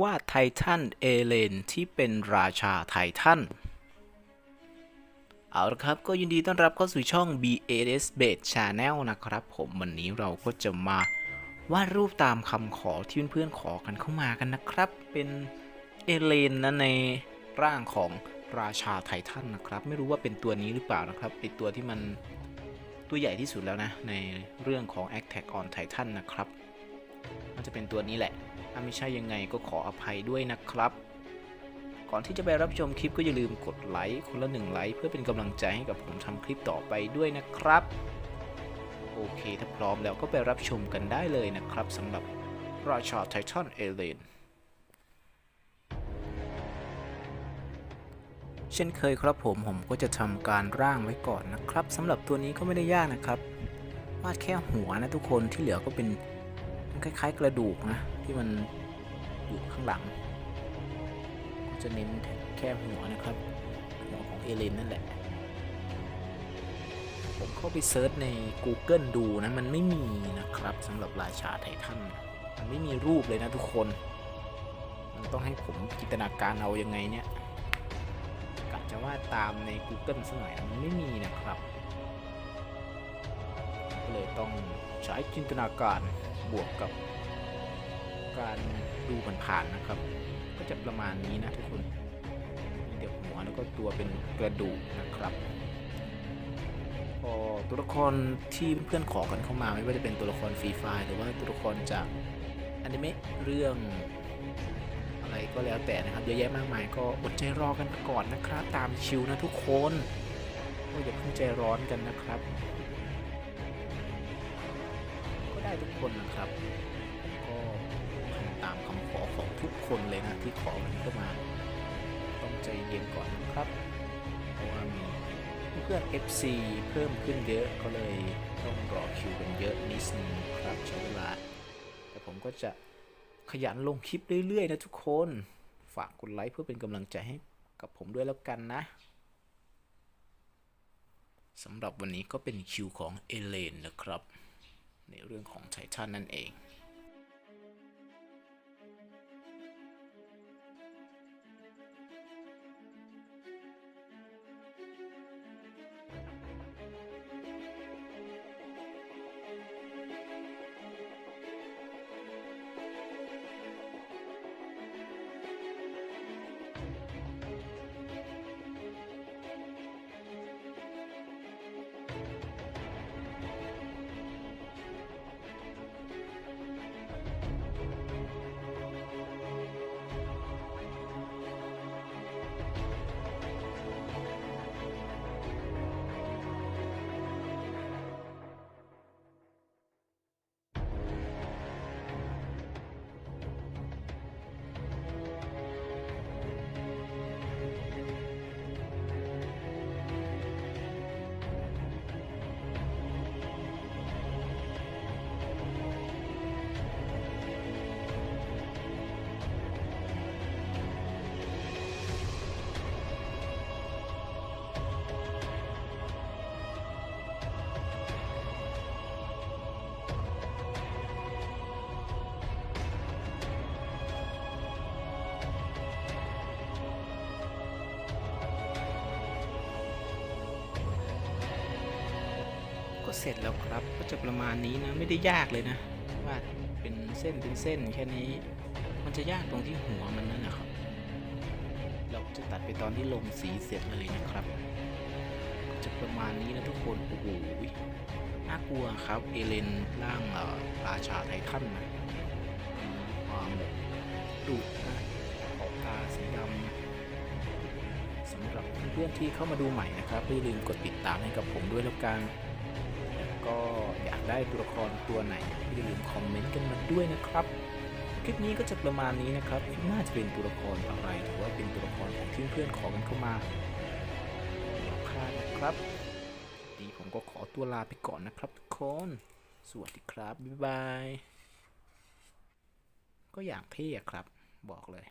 ว่าไททันเอเลนที่เป็นราชาไททันเอาละครับ ก็ยินดีต้อนรับเข้าสู่ช่อง BAS Base Channel นะครับผมวันนี้เราก็จะมาวาดรูปตามคำขอที่เพื่อนๆขอกันเข้ามากันนะครับ เป็นเอเลนนะในร่างของราชาไททันนะครับ ไม่รู้ว่าเป็นตัวนี้หรือเปล่านะครับเป็นตัวที่มันตัวใหญ่ที่สุดแล้วนะ ในเรื่องของ Attack on Titan นะครับ มันจะเป็นตัวนี้แหละ ถ้าไม่ใช่ยังไงก็ขออภัยด้วยนะครับ ก่อนที่จะไปรับชมคลิปก็อย่าลืมกดไลค์คนละหนึ่งไลค์เพื่อเป็นกำลังใจให้กับผมทำคลิปต่อไปด้วยนะครับ โอเคถ้าพร้อมแล้วก็ไปรับชมกันได้เลยนะครับสำหรับราชาไททันเอเลนเช่นเคยครับผมผมก็จะทำการร่างไว้ก่อนนะครับสำหรับตัวนี้ก็ไม่ได้ยากนะครับวาดแค่หัวนะทุกคนที่เหลือก็เป็น คล้าย ๆ กระดูกนะ ที่มันอยู่ข้างหลัง ก็จะเน้นแค่หัวนะครับ หัวของเอเลนนั่นแหละ ผมเข้าไปเซิร์ชใน Google ดูนะ มันไม่มีนะครับสำหรับราชาไททันมันไม่มีรูปเลยนะทุกคน มันต้องให้ผมจินตนาการเอายังไงเนี่ยกะจะว่าตามใน Google สักหน่อยมันไม่มีนะครับ เลยต้องใช้จินตนาการบวกกับการดูผ่านๆนะครับ ก็จะประมาณนี้นะทุกคนมีแต่หัวแล้วก็ตัวเป็นกระดูกนะครับพอตัวละครที่เพื่อนๆขอกันเข้ามาไม่ว่าจะเป็นตัวละครฟรีไฟหรือว่าตัวละครจากอนิเมะเรื่องอะไรก็แล้วแต่นะครับเยอะแยะมากมายก็อดใจรอกันก่อนนะครับ ตามชิวนะทุกคนก็อย่าเพิ่งใจร้อนกันนะครับ ทุกคนนะครับ ก็ทำตามคำขอของทุกคนเลยนะที่ขอมันเข้ามา ต้องใจเย็นก่อนนะครับ เพราะว่ามีเพื่อน FC เพิ่มขึ้นเยอะก็เลยต้องรอคิวกันเยอะนิดนึงครับใช้เวลา แต่ผมก็จะขยันลงคลิปเรื่อยๆนะทุกคน ฝากกดไลค์เพื่อเป็นกำลังใจให้กับผมด้วยแล้วกันนะสำหรับวันนี้ก็เป็นคิวของเอเลนนะครับ ในเรื่องของไททันนั่นเอง เสร็จแล้วครับ ก็จะประมาณนี้นะไม่ได้ยากเลยนะวาดเป็นเส้นเป็นเส้นแค่นี้ มันจะยากตรงที่หัวมันนั่นนะครับ เราจะตัดไปตอนที่ลงสีเสร็จเลยนะครับ จะประมาณนี้นะทุกคนโอ้โหน่ากลัวครับเอเลนร่างเอ่อราชาไททันนะความแบบดุนะขอบตาสีดำสำหรับเพื่อนๆที่เข้ามาดูใหม่นะครับอย่าลืมกดติดตามให้กับผมด้วยแล้วกัน ก็อยากได้ตัวละครตัวไหนอย่าลืมคอมเมนต์กันมาด้วยนะครับ คลิปนี้ก็จะประมาณนี้นะครับน่าจะเป็นตัวละครอะไรหรือว่าเป็นตัวละครของที่เพื่อนๆขอกันเข้ามาอย่าพลาดนะครับดีผมก็ขอตัวลาไปก่อนนะครับทุกคนสวัสดีครับบ๊ายบายก็อย่างเท่ครับบอกเลย